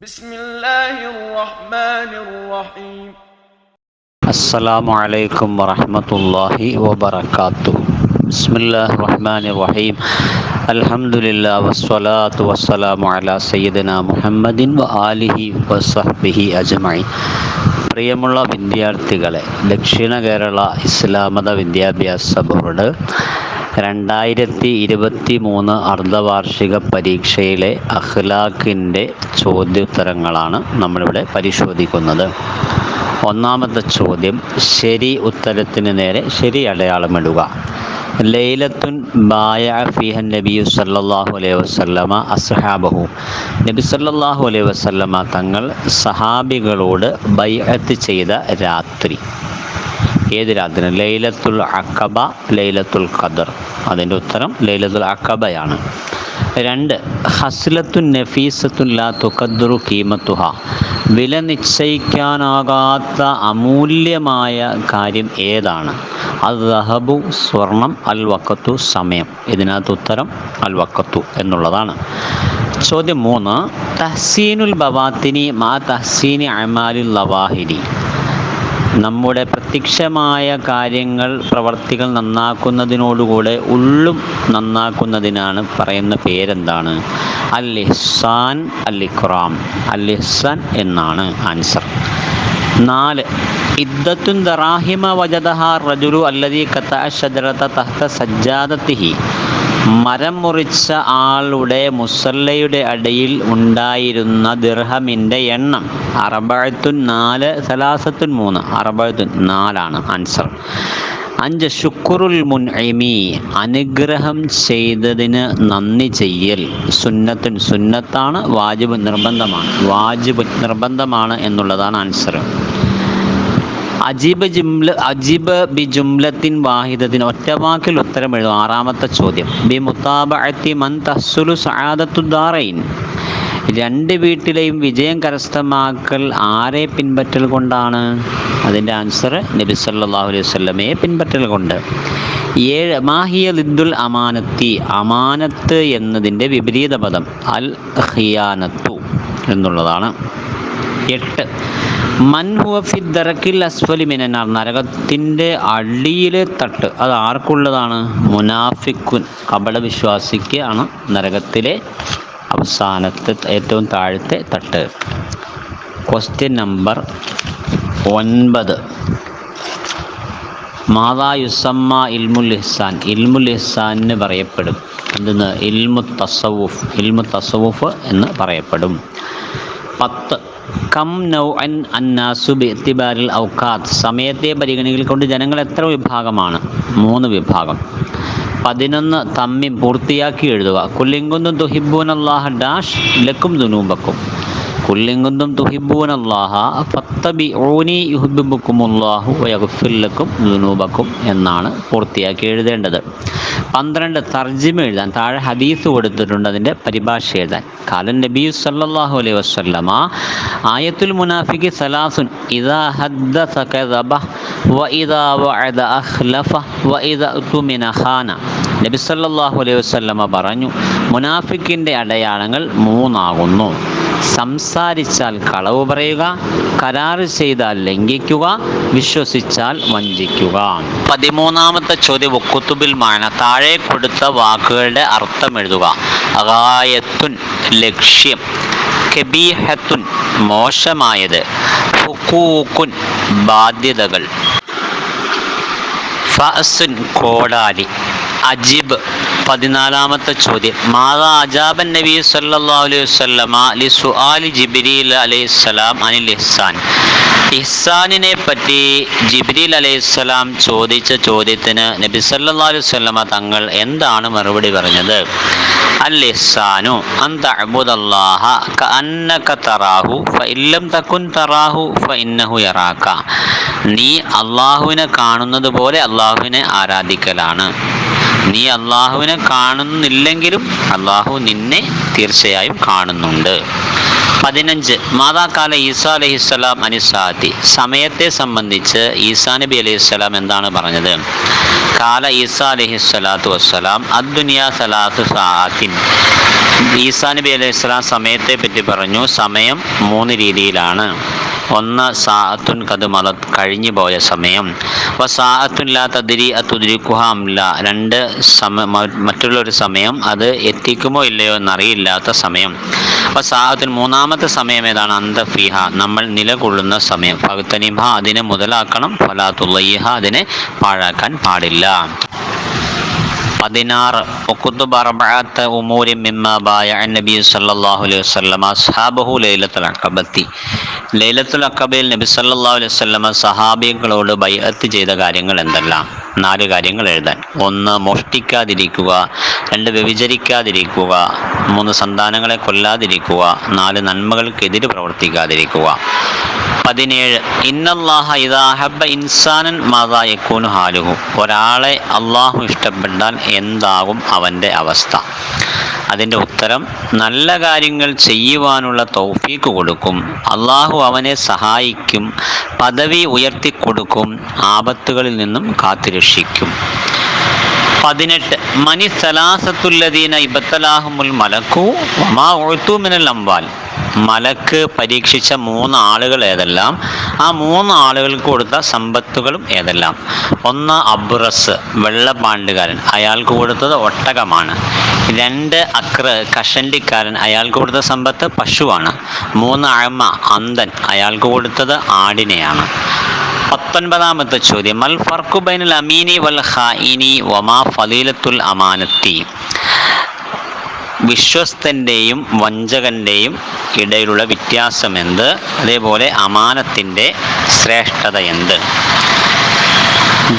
بسم الله الرحمن الرحيم السلام عليكم ورحمة الله وبركاته بسم الله الرحمن الرحيم الحمد لله والصلاة والسلام على سيدنا محمد وآله وصحبه أجمعين പ്രിയമുള്ള വിദ്യാർത്ഥികളെ ദക്ഷിണ കേരള ഇസ്ലാമത വിദ്യാഭ്യാസ ബോർഡ് രണ്ടായിരത്തി ഇരുപത്തി മൂന്ന് അർദ്ധവാർഷിക പരീക്ഷയിലെ അഖ്ലാഖിന്റെ ചോദ്യോത്തരങ്ങളാണ് നമ്മളിവിടെ പരിശോധിക്കുന്നത്. ഒന്നാമത്തെ ചോദ്യം ശരി ഉത്തരത്തിന് നേരെ ശരി അടയാളമിടുക ലൈലത്തുൻ ബായ ഫിഹൻ നബിയു സല്ലാഹു അലൈഹി വസല്ലമ അസ്ഹാബഹു. നബി സല്ലാഹു അലൈഹി വസല്ലമ തങ്ങൾ സഹാബികളോട് ബൈഅത്ത് ചെയ്ത രാത്രി. ഏത് രാത്രി ലൈലത്തുൽ അക്കബ ലൈലത്തുൽ ഖദർ. അതിന്റെ ഉത്തരം ലൈലത്തുൽ അക്കബയാണ് രണ്ട് ഹസ്ലത്തുൻ നഫീസത്തുൻ ലാ തുഖദ്ദുറു കീമത്തുഹ. വില നിശ്ചയിക്കാനാകാത്ത അമൂല്യമായ കാര്യം ഏതാണ്? അത് ദഹബു സ്വർണം അൽ വക്കത്തു സമയം. ഇതിനകത്ത് ഉത്തരം അൽ വക്കത്തു എന്നുള്ളതാണ്. ചോദ്യം മൂന്ന് തഹ്സീനുൽ ബവാത്തിനി മാ തഹ്സീനി അമാലുൽ ലവാഹിരി. നമ്മുടെ പ്രത്യക്ഷമായ കാര്യങ്ങൾ പ്രവർത്തികൾ നന്നാക്കുന്നതിനോടുകൂടെ ഉള്ളും നന്നാക്കുന്നതിനാണ് പറയുന്ന പേരെന്താണ്? അൽ ഇഹ്സാൻ അൽ എന്നാണ് ആൻസർ. നാല് ഇദ്ദത്തുൻ ദറാഹിമ വജദഹ റജുലു അല്ലദീ കത്ത ഷജറത തഹ്ത സജ്ജാദത്തിഹി. മരം മുറിച്ച ആളുടെ മുസല്ലയുടെ അടിയിൽ ഉണ്ടായിരുന്ന ദിർഹമിന്റെ എണ്ണം അറബഴത്തുൻ നാല് സലാസത്തുൻ മൂന്ന്. അറബഴത്തുൻ നാലാണ് ആൻസർ. അഞ്ച് ശുക്രുൽ മുൻഇമി അനുഗ്രഹം ചെയ്തതിന് നന്ദി ചെയ്യൽ. സുന്നത്തിൻ സുന്നത്താണ് വാജിബ് നിർബന്ധമാണ്. വാജിബ് നിർബന്ധമാണ് എന്നുള്ളതാണ് ആൻസർ. അജീബ് ജുംല അജീബ് ബി ജുംലത്തിൻ വാഹിദത്തിന് ഒറ്റവാക്കിൽ ഉത്തരം എഴുതും. ആറാമത്തെ ചോദ്യം. ബി മുത്താബഅത്തി മൻ തഹ്സുലു സആദത്തുദ്ദാറൈൻ രണ്ട് വീട്ടിലെയും വിജയം കരസ്ഥമാക്കൽ ആരെ പിൻപറ്റൽ കൊണ്ടാണ്? അതിന്റെ ആൻസർ നബി സല്ലാഹു അലൈഹി വസല്ലമയെ പിൻപറ്റൽ കൊണ്ട്. ഏഴ് മാഹിയ ലിദ്ദുൽ അമാനത്തി. അമാനത്ത് എന്നതിന്റെ വിപരീത പദം. അൽ ഹിയാനത്തു എന്നുള്ളതാണ്. എട്ട് മൻഹുവഫി ദറക്കിൽ അസ്ഫലി മിനനാർ നരകത്തിന്റെ അടിയിലെ തട്ട്. അത് ആർക്കുള്ളതാണ്? മുനാഫിക്കുൻ കപട വിശ്വാസിക്ക് ആണ് നരകത്തിലെ അവസാനത്തെ ഏറ്റവും താഴത്തെ തട്ട്. ക്വസ്റ്റ്യൻ നമ്പർ ഒൻപത്. മാതാ യുസമ്മ ഇൽമുൽ ഇഹ്സാൻ. ഇൽമുൽ ഇഹ്സാനിന് പറയപ്പെടും. എന്തെന്ന്? ഇൽമു തസവുഫ് ഇൽമു തസവുഫ് എന്ന് പറയപ്പെടും. പത്ത്. കം നൗ അൻ അന്നാസു ബിത്തിബാരിൽ ഔക്കാത്ത് സമയത്തെ പരിഗണികൾ കൊണ്ട് ജനങ്ങൾ എത്ര വിഭാഗമാണ്? മൂന്ന് വിഭാഗം. പതിനൊന്ന് തമ്മി പൂർത്തിയാക്കി എഴുതുക. കുല്ലിങ്കുന്നു അള്ളാഹ ഡാഷ് ലക്കും ദുനൂബക്കും. കുല്ലിങ്കുന്നും തുഹിബൂൻ അള്ളാഹ ഫത്തബി ഓനി യുഹിബുക്കുമുല്ലാഹു വയഗുഫില്ലക്കും ദുനൂബക്കും എന്നാണ് പൂർത്തിയാക്കി എഴുതേണ്ടത്. പന്ത്രണ്ട് തർജിമ എഴുതാൻ താഴെ ഹദീസ് കൊടുത്തിട്ടുണ്ട് അതിന്റെ പരിഭാഷ എഴുതാൻ. കാലൻ നബി സല്ലാഹു അലൈഹി വസ്ലമ ആയത്തുൽ മുനാഫിഖി സലാസുൻ ഇദാ ഹദ്ദസ കദബ വ ഇദാ വഅദ അഖ്ലഫ വ ഇദാ തുമിന ഖാന. നബി സല്ലല്ലാഹു അലൈഹി വസല്ലമ പറഞ്ഞു മുനാഫിക്കിന്റെ അടയാളങ്ങൾ മൂന്നാകുന്നു. സംസാരിച്ചാൽ കളവ് പറയുക കരാറ് ചെയ്താൽ ലംഘിക്കുക വിശ്വസിച്ചാൽ വഞ്ചിക്കുക. പതിമൂന്നാമത്തെ ചോദ്യം ഒക്കുത്തുബിൽ മാന താഴെ കൊടുത്ത വാക്കുകളുടെ അർത്ഥം എഴുതുക. അകായത്തുൻ ലക്ഷ്യം. കബീഹത്തുൻ മോശമായത്. ഹുക്കൂക്കുൻ ബാധ്യതകൾ. ഫസുൻ കോടാലി. അജിബ്. പതിനാലാമത്തെ ചോദ്യം. മാതാ അജാബൻ നബി സല്ലല്ലാഹു അലൈഹി ജിബ്രീൽ അലൈഹിസ്സലാം അനിൽ ഇഹ്സാൻ. ഇഹ്സാനിനെ പറ്റി ജിബ്രീൽ അലൈഹിസ്സലാം ചോദിച്ച ചോദ്യത്തിന് നബി സല്ലല്ലാഹു അലൈഹി തങ്ങൾ എന്താണ് മറുപടി പറഞ്ഞത്? കഅന്നക തറാഹു തകുൻ തറാഹു ഫഇന്നഹു യറാക. നീ അള്ളാഹുവിനെ കാണുന്നത് പോലെ അള്ളാഹുവിനെ ആരാധിക്കലാണ്. നീ അള്ളാഹുവിനെ കാണുന്നില്ലെങ്കിലും അള്ളാഹു നിന്നെ തീർച്ചയായും കാണുന്നുണ്ട്. പതിനഞ്ച് മാതാക്കാല ഈസാ അലഹിസ്സലാം അനിസാത്തി. സമയത്തെ സംബന്ധിച്ച് ഈസാ നബി അലൈഹിസ്സലാം എന്താണ് പറഞ്ഞത്? കാല ഈസാ അലഹിസ്സലാത്തു വസ്സലാം അദ്ദുനിയ സലാത്തു സാത്തിൻ ഈസാ നബി അലൈഹി സ്വലാം സമയത്തെ പറ്റി പറഞ്ഞു. സമയം മൂന്ന് രീതിയിലാണ്. ഒന്ന് സാഅത്തുൻ കത് മലത് കഴിഞ്ഞു പോയ സമയം. വ സാഅത്തുൻ ലാ തദ്രി അതുദ്രിക്കുഹ അംല രണ്ട് സമ മ- മറ്റുള്ളൊരു സമയം അത് എത്തിക്കുമോ ഇല്ലയോ എന്നറിയില്ലാത്ത സമയം. അപ്പോൾ സാഹത്തിൽ മൂന്നാമത്തെ സമയം ഏതാണ്? അന്തഫിഹ നമ്മൾ നിലകൊള്ളുന്ന സമയം. ഭക്തനിഭ അതിനെ മുതലാക്കണം. ഫലാത്തുള്ളയ്യഹ അതിനെ പാഴാക്കാൻ പാടില്ല. പതിനാറ് ഒക്കുത്തുബ് അർബഅത്ത് ഉമൂരി മിമ്മ ബായ നബി സല്ലാഹു അലൈഹി വസ്ലമ സഹാബഹു ലൈലത്തുൽ അക്കബത്തി ലൈലത്തുൽ അക്കബയിൽ നബി സല്ലാഹു അലൈഹി വസ്ലമ സഹാബികളോട് ബൈഅത്ത് ചെയ്ത കാര്യങ്ങൾ എന്തെല്ലാം? നാല് കാര്യങ്ങൾ എഴുതാൻ. ഒന്ന് മോഷ്ടിക്കാതിരിക്കുക. രണ്ട് വ്യഭിചരിക്കാതിരിക്കുക. മൂന്ന് സന്താനങ്ങളെ കൊല്ലാതിരിക്കുക. നാല് നന്മകൾക്കെതിരെ പ്രവർത്തിക്കാതിരിക്കുക. പതിനേഴ്. ഇന്നല്ലാഹ ഇദാഹബ ഇൻസാനൻ മാതാ യക്കൂനു ഹാലുഹു. ഒരാളെ അള്ളാഹു ഇഷ്ടപ്പെട്ടാൽ എന്താകും അവന്റെ അവസ്ഥ? അതിന്റെ ഉത്തരം നല്ല കാര്യങ്ങൾ ചെയ്യുവാനുള്ള തൗഫീക്ക് കൊടുക്കും. അള്ളാഹു അവനെ സഹായിക്കും പദവി ഉയർത്തിക്കൊടുക്കും ആപത്തുകളിൽ നിന്നും കാത്തുരക്ഷിക്കും. പതിനെട്ട്. മനി സലാസത്തുല്ലദീന ഇബത്തലാഹുമുൽ മലക്കു മാ ഒഴുത്തുമിനൽ അമ്പാൽ മലക്ക് പരീക്ഷിച്ച മൂന്ന് ആളുകൾ ഏതെല്ലാം? ആ മൂന്ന് ആളുകൾക്ക് കൊടുത്ത സമ്പത്തുകളും ഏതെല്ലാം? ഒന്ന് അബ്രസ് വെള്ളപ്പാണ്ടുകാരൻ അയാൾക്ക് കൊടുത്തത് ഒട്ടകമാണ്. രണ്ട് അക്ര കഷണ്ടിക്കാരൻ അയാൾക്ക് കൊടുത്ത സമ്പത്ത് പശുവാണ്. മൂന്ന് അഴമ അന്തൻ അയാൾക്ക് കൊടുത്തത് ആടിനെയാണ്. പത്തൊൻപതാമത്തെ ചോദ്യം. അൽ ഫർഖു ബൈനൽ അമീനി വൽ ഖായിനി വമാ ഫലീലത്തുൽ അമാനത്തി. വിശ്വസ്തന്റെയും വഞ്ചകന്റെയും ഇടയിലുള്ള വ്യത്യാസം എന്ത് അതേപോലെ അമാനത്തിന്റെ ശ്രേഷ്ഠത എന്ത്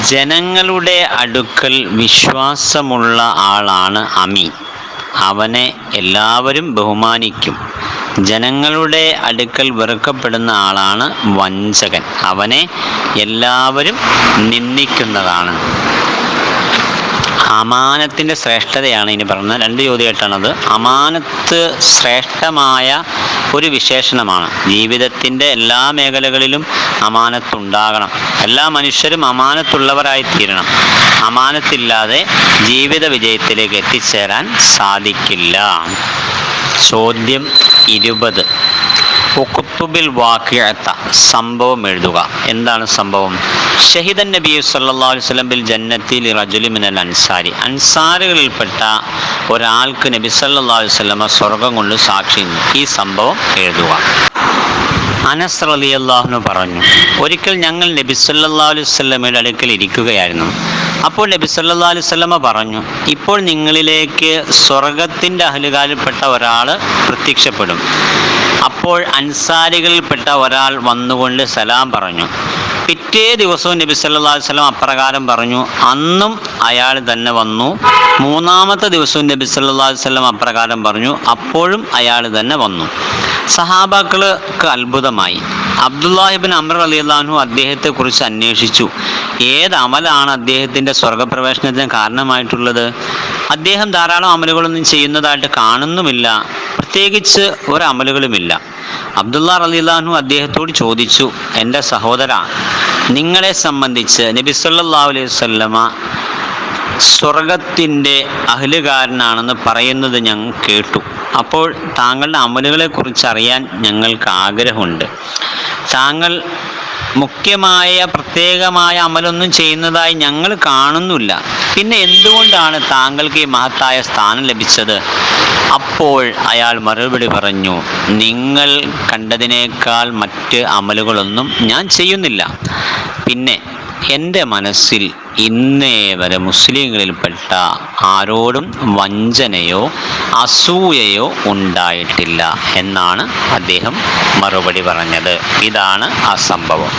ജനങ്ങളുടെ അടുക്കൽ വിശ്വാസമുള്ള ആളാണ് അമി. അവനെ എല്ലാവരും ബഹുമാനിക്കും. ജനങ്ങളുടെ അടുക്കൽ വെറുക്കപ്പെടുന്ന ആളാണ് വഞ്ചകൻ. അവനെ എല്ലാവരും നിന്ദിക്കുന്നതാണ്. അമാനത്തിന്റെ ശ്രേഷ്ഠതയാണ് ഇനി പറയുന്നത് രണ്ട് ചോദ്യമായിട്ടാണത്. അമാനത്ത് ശ്രേഷ്ഠമായ ഒരു വിശേഷണമാണ്. ജീവിതത്തിന്റെ എല്ലാ മേഖലകളിലും അമാനത്തുണ്ടാകണം. എല്ലാ മനുഷ്യരും അമാനത്തുള്ളവരായി തീരണം അമാനത്തില്ലാതെ ജീവിത വിജയത്തിലേക്ക് എത്തിച്ചേരാൻ സാധിക്കില്ല. ചോദ്യം ഇരുപത്. ഒക്കുത്തുബിൽ വാക്കിയത്ത സംഭവം എഴുതുക. എന്താണ് സംഭവം? ഷഹിദൻ നബി സല്ലല്ലാഹു അലൈഹി വസല്ലം ബിൽ ജന്നത്തിൽ റജുലി മിനൽ അൻസാരി. അൻസാറുകളിൽപ്പെട്ട ഒരാൾക്ക് നബി സല്ലല്ലാഹു അലൈഹി വസല്ലമ സ്വർഗം കൊണ്ട് സാക്ഷി. ഈ സംഭവം എഴുതുക. അനസ് റളിയല്ലാഹു പറഞ്ഞു ഒരിക്കൽ ഞങ്ങൾ നബി സല്ലല്ലാഹു അലൈഹി അടുക്കൽ ഇരിക്കുകയായിരുന്നു. അപ്പോൾ നബി സല്ലാ അലൈഹി വസല്ലമ പറഞ്ഞു ഇപ്പോൾ നിങ്ങളിലേക്ക് സ്വർഗത്തിന്റെ അഹലുകാലിൽപ്പെട്ട ഒരാൾ പ്രത്യക്ഷപ്പെടും. അപ്പോൾ അൻസാരികളിൽപ്പെട്ട ഒരാൾ വന്നുകൊണ്ട് സലാം പറഞ്ഞു. പിറ്റേ ദിവസവും നബി സല്ലാ വസല്ലം അപ്രകാരം പറഞ്ഞു അന്നും അയാൾ തന്നെ വന്നു. മൂന്നാമത്തെ ദിവസവും നബി സല്ലാ വസല്ലം അപ്രകാരം പറഞ്ഞു അപ്പോഴും അയാൾ തന്നെ വന്നു. സഹാബാക്കൾക്ക് അത്ഭുതമായി. അബ്ദുല്ലാഹിബിൻ അമർ അലി അള്ളാഹു അദ്ദേഹത്തെക്കുറിച്ച് അന്വേഷിച്ചു. ഏത് അമലാണ് അദ്ദേഹത്തിന്റെ സ്വർഗപ്രവേശനത്തിന് കാരണമായിട്ടുള്ളത്? അദ്ദേഹം ധാരാളം അമലുകളൊന്നും ചെയ്യുന്നതായിട്ട് കാണുന്നുമില്ല. പ്രത്യേകിച്ച് ഒരമലുകളുമില്ല അബ്ദുള്ള റലിള്ളാഹു അദ്ദേഹത്തോട് ചോദിച്ചു എന്റെ സഹോദര നിങ്ങളെ സംബന്ധിച്ച് നബി സല്ലല്ലാഹു അലൈഹി വസല്ലമ സ്വർഗത്തിന്റെ അഹലുകാരനാണെന്ന് പറയുന്നത് ഞങ്ങൾ കേട്ടു. അപ്പോൾ താങ്കളുടെ അമലുകളെക്കുറിച്ച് അറിയാൻ ഞങ്ങൾക്ക് ആഗ്രഹമുണ്ട്. താങ്കൾ മുഖ്യമായ പ്രത്യേകമായ അമലൊന്നും ചെയ്യുന്നതായി ഞങ്ങൾ കാണുന്നില്ല. പിന്നെ എന്തുകൊണ്ടാണ് താങ്കൾക്ക് ഈ മഹത്തായ സ്ഥാനം ലഭിച്ചത്? അപ്പോൾ അയാൾ മറുപടി പറഞ്ഞു നിങ്ങൾ കണ്ടതിനേക്കാൾ മറ്റ് അമലുകളൊന്നും ഞാൻ ചെയ്യുന്നില്ല. പിന്നെ എന്റെ മനസ്സിൽ ഇന്നേ വരെ മുസ്ലിങ്ങളിൽപ്പെട്ട ആരോടും വഞ്ചനയോ അസൂയയോ ഉണ്ടായിട്ടില്ല എന്നാണ് അദ്ദേഹം മറുപടി പറഞ്ഞത്. ഇതാണ് ആ സംഭവം.